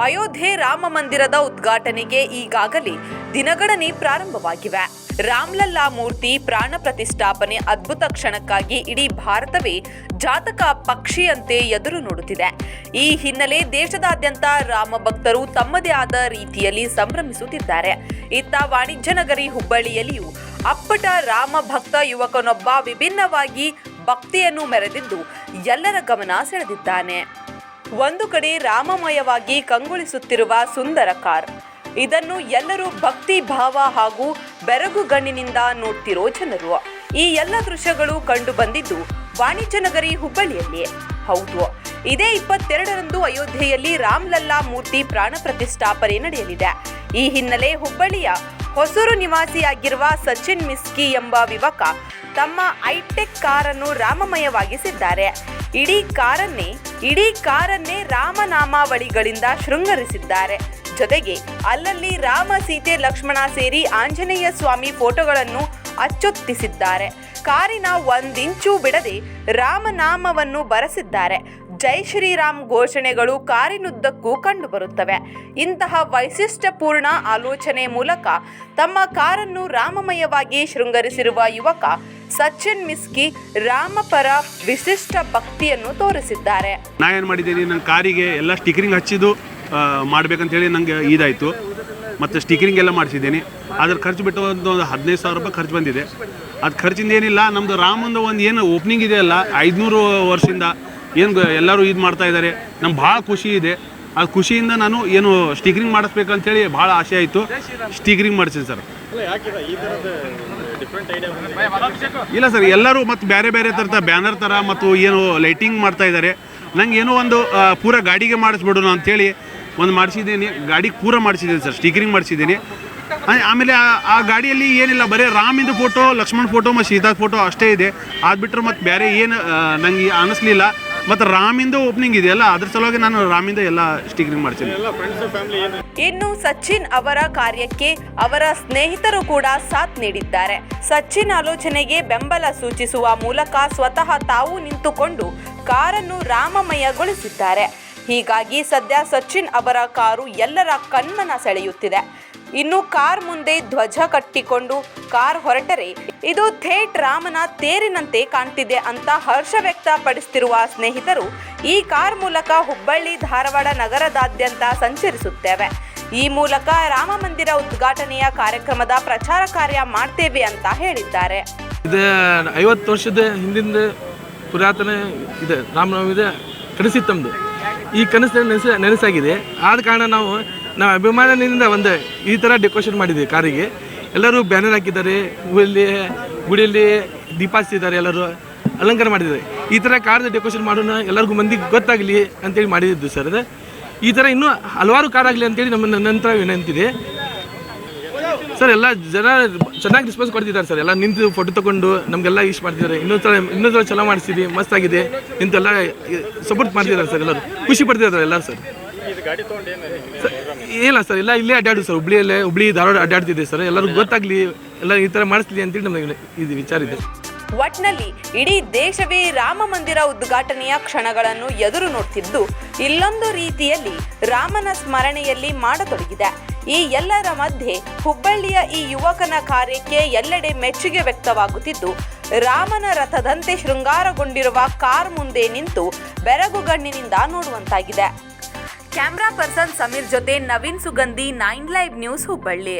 ಅಯೋಧ್ಯೆ ರಾಮ ಮಂದಿರದ ಉದ್ಘಾಟನೆಗೆ ಈಗಾಗಲೇ ದಿನಗಣನೆ ಪ್ರಾರಂಭವಾಗಿವೆ. ರಾಮ್ಲಲ್ಲಾ ಮೂರ್ತಿ ಪ್ರಾಣ ಪ್ರತಿಷ್ಠಾಪನೆ ಅದ್ಭುತ ಕ್ಷಣಕ್ಕಾಗಿ ಇಡೀ ಭಾರತವೇ ಜಾತಕ ಪಕ್ಷಿಯಂತೆ ಎದುರು ನೋಡುತ್ತಿದೆ. ಈ ಹಿನ್ನೆಲೆ ದೇಶದಾದ್ಯಂತ ರಾಮ ಭಕ್ತರು ತಮ್ಮದೇ ಆದ ರೀತಿಯಲ್ಲಿ ಸಂಭ್ರಮಿಸುತ್ತಿದ್ದಾರೆ. ಇತ್ತ ವಾಣಿಜ್ಯ ನಗರಿ ಹುಬ್ಬಳ್ಳಿಯಲ್ಲಿಯೂ ಅಪ್ಪಟ ರಾಮ ಭಕ್ತ ಯುವಕನೊಬ್ಬ ವಿಭಿನ್ನವಾಗಿ ಭಕ್ತಿಯನ್ನು ಮೆರೆದಿದ್ದು ಎಲ್ಲರ ಗಮನ ಸೆಳೆದಿದ್ದಾನೆ. ಒಂದು ಕಡೆ ರಾಮಮಯವಾಗಿ ಕಂಗೊಳಿಸುತ್ತಿರುವ ಸುಂದರ ಕಾರ್. ಇದನ್ನು ಎಲ್ಲರೂ ಭಕ್ತಿ, ಭಾವ ಹಾಗೂ ಬೆರಗುಗಣ್ಣಿನಿಂದ ನೋಡ್ತಿರೋ ಜನರು. ಈ ಎಲ್ಲ ದೃಶ್ಯಗಳು ಕಂಡು ಬಂದಿದ್ದು ವಾಣಿಜ್ಯ ನಗರಿ ಹುಬ್ಬಳ್ಳಿಯಲ್ಲಿಯೇ ಹೌದು, ಇದೇ ಇಪ್ಪತ್ತೆರಡರಂದು ಅಯೋಧ್ಯೆಯಲ್ಲಿ ರಾಮ್ಲಲ್ಲಾ ಮೂರ್ತಿ ಪ್ರಾಣ ಪ್ರತಿಷ್ಠಾಪನೆ ನಡೆಯಲಿದೆ. ಈ ಹಿನ್ನೆಲೆ ಹುಬ್ಬಳ್ಳಿಯ ಹೊಸೂರು ನಿವಾಸಿಯಾಗಿರುವ ಸಚಿನ್ ಮಿಸ್ಕಿ ಎಂಬ ಯುವಕ ತಮ್ಮ ಐಟೆಕ್ ಕಾರನ್ನು ರಾಮಮಯವಾಗಿಸಿದ್ದಾರೆ. ಇಡೀ ಕಾರನ್ನೇ ಇಡೀ ಕಾರನ್ನೇ ರಾಮನಾಮಾವಳಿಗಳಿಂದ ಶೃಂಗರಿಸಿದ್ದಾರೆ. ಜೊತೆಗೆ ಅಲ್ಲಲ್ಲಿ ರಾಮ, ಸೀತೆ, ಲಕ್ಷ್ಮಣ ಸೇರಿ ಆಂಜನೇಯ ಸ್ವಾಮಿ ಫೋಟೋಗಳನ್ನು ಅಚ್ಚೊತ್ತಿಸಿದ್ದಾರೆ. ಕಾರಿನ ಒಂದಿಂಚೂ ಬಿಡದೆ ರಾಮನಾಮವನ್ನು ಬರೆಸಿದ್ದಾರೆ. ಜೈ ಶ್ರೀರಾಮ್ ಘೋಷಣೆಗಳು ಕಾರಿನುದ್ದಕ್ಕೂ ಕಂಡುಬರುತ್ತವೆ. ಇಂತಹ ವೈಶಿಷ್ಟ್ಯಪೂರ್ಣ ಆಲೋಚನೆ ಮೂಲಕ ತಮ್ಮ ಕಾರನ್ನು ರಾಮಮಯವಾಗಿ ಶೃಂಗರಿಸಿರುವ ಯುವಕ ಸಚಿನ್ ಮಿಸ್ಕಿ ರಾಮಪರ ವಿಶಿಷ್ಟ ಭಕ್ತಿಯನ್ನು ತೋರಿಸಿದ್ದಾರೆ. ನಾ ಏನು ಮಾಡಿದ್ದೀನಿ ನನ್ನ ಕಾರಿಗೆ ಎಲ್ಲ ಸ್ಟಿಕರಿಂಗ್ ಹಚ್ಚಿದ್ದು ಮಾಡ್ಬೇಕಂತ ಮಾಡ್ಬೇಕಂತೇಳಿ ನನಗೆ ಇದಾಯಿತು. ಮತ್ತು ಸ್ಟಿಕರಿಂಗ್ ಎಲ್ಲ ಮಾಡಿಸಿದ್ದೀನಿ. ಅದ್ರ ಖರ್ಚು ಬಿಟ್ಟು ಒಂದು ಒಂದು ಹದಿನೈದು ಸಾವಿರ ರೂಪಾಯಿ ಖರ್ಚು ಬಂದಿದೆ. ಅದು ಖರ್ಚಿಂದ ಏನಿಲ್ಲ ನಮ್ಮದು ರಾಮಂದು ಒಂದು ಏನು ಓಪನಿಂಗ್ ಇದೆಯಲ್ಲ ಐದುನೂರು ವರ್ಷದಿಂದ ಏನು ಎಲ್ಲರೂ ಇದು ಮಾಡ್ತಾ ಇದ್ದಾರೆ ನಮ್ಗೆ ಭಾಳ ಖುಷಿ ಇದೆ. ಆ ಖುಷಿಯಿಂದ ನಾನು ಏನು ಸ್ಟಿಕರಿಂಗ್ ಮಾಡಿಸ್ಬೇಕಂತೇಳಿ ಭಾಳ ಆಸೆ ಆಯಿತು. ಸ್ಟಿಕರಿಂಗ್ ಮಾಡಿಸಿದೆ ಸರ್. ಇಲ್ಲ ಸರ್ ಎಲ್ಲರೂ ಮತ್ತು ಬೇರೆ ಬೇರೆ ಥರದ ಬ್ಯಾನರ್ ಥರ ಮತ್ತು ಏನು ಲೈಟಿಂಗ್ ಮಾಡ್ತಾ ಇದ್ದಾರೆ ನಂಗೆ ಏನೋ ಒಂದು ಪೂರ ಗಾಡಿಗೆ ಮಾಡಿಸ್ಬಿಡೋಣ ಅಂಥೇಳಿ ಒಂದು ಮಾಡಿಸಿದ್ದೀನಿ. ಗಾಡಿಗೆ ಪೂರ ಮಾಡಿಸಿದ್ದೀನಿ ಸರ್ ಸ್ಟಿಕರಿಂಗ್ ಮಾಡಿಸಿದ್ದೀನಿ. ಆಮೇಲೆ ಆ- ಗಾಡಿಯಲ್ಲಿ ಏನಿಲ್ಲ ಬರೀ ರಾಮಿಂದು ಫೋಟೋ ಲಕ್ಷ್ಮಣ್ ಫೋಟೋ ಮತ್ತು ಸೀತಾ ಫೋಟೋ ಅಷ್ಟೇ ಇದೆ. ಅದು ಬಿಟ್ಟರೆ ಮತ್ತು ಬೇರೆ ಏನು ನನಗೆ ಅನ್ನಿಸ್ಲಿಲ್ಲ ಮತ್ತು ರಾಮಿಂದ ಓಪನಿಂಗ್ ಇದೆಯಲ್ಲ ಅದ್ರ ಸಲುವಾಗಿ ನಾನು ರಾಮಿಂದ ಎಲ್ಲ ಸ್ಟಿಕರಿಂಗ್ ಮಾಡ್ತೀನಿ. ಇನ್ನು ಸಚಿನ್ ಅವರ ಕಾರ್ಯಕ್ಕೆ ಅವರ ಸ್ನೇಹಿತರು ಕೂಡ ಸಾಥ್ ನೀಡಿದ್ದಾರೆ. ಸಚಿನ್ ಆಲೋಚನೆಗೆ ಬೆಂಬಲ ಸೂಚಿಸುವ ಮೂಲಕ ಸ್ವತಃ ತಾವು ನಿಂತುಕೊಂಡು ಕಾರನ್ನು ರಾಮಮಯಗೊಳಿಸಿದ್ದಾರೆ. ಹೀಗಾಗಿ ಸದ್ಯ ಸಚಿನ್ ಅವರ ಕಾರು ಎಲ್ಲರ ಕಣ್ಮನ ಸೆಳೆಯುತ್ತಿದೆ. ಇನ್ನು ಕಾರ್ ಮುಂದೆ ಧ್ವಜ ಕಟ್ಟಿಕೊಂಡು ಕಾರ್ ಹೊರಟರೆ, ಇದು ಥೇಟ್ ರಾಮನ ತೇರಿನಂತೆ ಕಾಣ್ತಿದೆ ಅಂತ ಹರ್ಷ ವ್ಯಕ್ತಪಡಿಸುತ್ತಿರುವ ಸ್ನೇಹಿತರು ಈ ಕಾರ್ ಮೂಲಕ ಹುಬ್ಬಳ್ಳಿ, ಧಾರವಾಡ ನಗರದಾದ್ಯಂತ ಸಂಚರಿಸುತ್ತೇವೆ. ಈ ಮೂಲಕ ರಾಮ ಮಂದಿರ ಉದ್ಘಾಟನೆಯ ಕಾರ್ಯಕ್ರಮದ ಪ್ರಚಾರ ಕಾರ್ಯ ಮಾಡ್ತೇವೆ ಅಂತ ಹೇಳಿದ್ದಾರೆ. ಇದು ಐವತ್ತು ವರ್ಷದ ಹಿಂದಿಂದ ಪುರಾತನ ಇದೆ ರಾಮನವಮಿ ನಮ್ಮದು ಈ ಕನಸು ನೆನಸಾಗಿದೆ. ಆದ ಕಾರಣ ನಾವು ನಾವು ಅಭಿಮಾನದಿಂದ ಒಂದು ಈ ಥರ ಡೆಕೋರೇಷನ್ ಮಾಡಿದ್ದೀವಿ ಕಾರಿಗೆ. ಎಲ್ಲರೂ ಬ್ಯಾನರ್ ಹಾಕಿದ್ದಾರೆ ಹೂವಲ್ಲಿ ಗುಡಿಯಲ್ಲಿ ದೀಪ ಎಲ್ಲರೂ ಅಲಂಕಾರ ಮಾಡಿದ್ದಾರೆ. ಈ ಥರ ಕಾರ್ದ ಡೆಕೋರೇಷನ್ ಮಾಡೋಣ ಎಲ್ಲರಿಗೂ ಮಂದಿಗೆ ಗೊತ್ತಾಗಲಿ ಅಂತೇಳಿ ಮಾಡಿದ್ದು ಸರ್ ಅದು. ಈ ಥರ ಇನ್ನೂ ಹಲವಾರು ಕಾರ್ ಆಗಲಿ ಅಂತೇಳಿ ನಮ್ಮ ನಂತರ ವಿನಂತಿದೆ. ಸರ್ ಎಲ್ಲ ಜನ ಚೆನ್ನಾಗಿ ರೆಸ್ಪಾನ್ಸ್ ಕೊಡ್ತಿದ್ದಾರೆ ಸರ್. ಎಲ್ಲ ನಿಂತು ಫೋಟೋ ತಗೊಂಡು ನಮಗೆಲ್ಲ ಇಷ್ಟ ಮಾಡ್ತಿದ್ದಾರೆ. ಇನ್ನೊಂದು ಸಲ ಇನ್ನೊಂದು ಸಲ ಚಲೋ ಮಾಡಿಸಿದ್ವಿ ಮಸ್ತಾಗಿದೆ. ನಿಂತೆಲ್ಲ ಸಪೋರ್ಟ್ ಮಾಡ್ತಿದ್ದಾರೆ ಸರ್ ಎಲ್ಲರೂ. ಖುಷಿ ಪಡ್ತಿದ್ದಾರೆ ಎಲ್ಲರೂ ಸರ್, ಇಲ್ಲ ಸರ್ ಇಲ್ಲ ಇಲ್ಲೇ ಅಡ್ಡಾಡು ಸರ್. ಹುಬ್ಳಿಯಲ್ಲೇ ಹುಬ್ಳಿ ಧಾರವಾಡ ಅಡ್ಡಾಡ್ತಿದ್ದೆ ಸರ್. ಎಲ್ಲರಿಗೂ ಗೊತ್ತಾಗ್ಲಿ ಎಲ್ಲ ಈ ಥರ ಮಾಡಿಸ್ಲಿ ಅಂತೇಳಿ ನಮಗೆ ಇದು ವಿಚಾರ ಇದೆ. ಒಟ್ನಲ್ಲಿ ಇಡೀ ದೇಶವೇ ರಾಮ ಮಂದಿರ ಉದ್ಘಾಟನೆಯ ಕ್ಷಣಗಳನ್ನು ಎದುರು ನೋಡ್ತಿದ್ದು ಇಲ್ಲೊಂದು ರೀತಿಯಲ್ಲಿ ರಾಮನ ಸ್ಮರಣೆಯಲ್ಲಿ ಮಾಡತೊಡಗಿದೆ. ಈ ಎಲ್ಲರ ಮಧ್ಯೆ ಹುಬ್ಬಳ್ಳಿಯ ಈ ಯುವಕನ ಕಾರ್ಯಕ್ಕೆ ಎಲ್ಲೆಡೆ ಮೆಚ್ಚುಗೆ ವ್ಯಕ್ತವಾಗುತ್ತಿದ್ದು ರಾಮನ ರಥದಂತೆ ಶೃಂಗಾರಗೊಂಡಿರುವ ಕಾರ್ ಮುಂದೆ ನಿಂತು ಬೆರಗುಗಣ್ಣಿನಿಂದ ನೋಡುವಂತಾಗಿದೆ. ಕ್ಯಾಮ್ರಾ ಪರ್ಸನ್ ಸಮೀರ್ ಜೊತೆ Naveen Sugandhi nine live news Hubballi.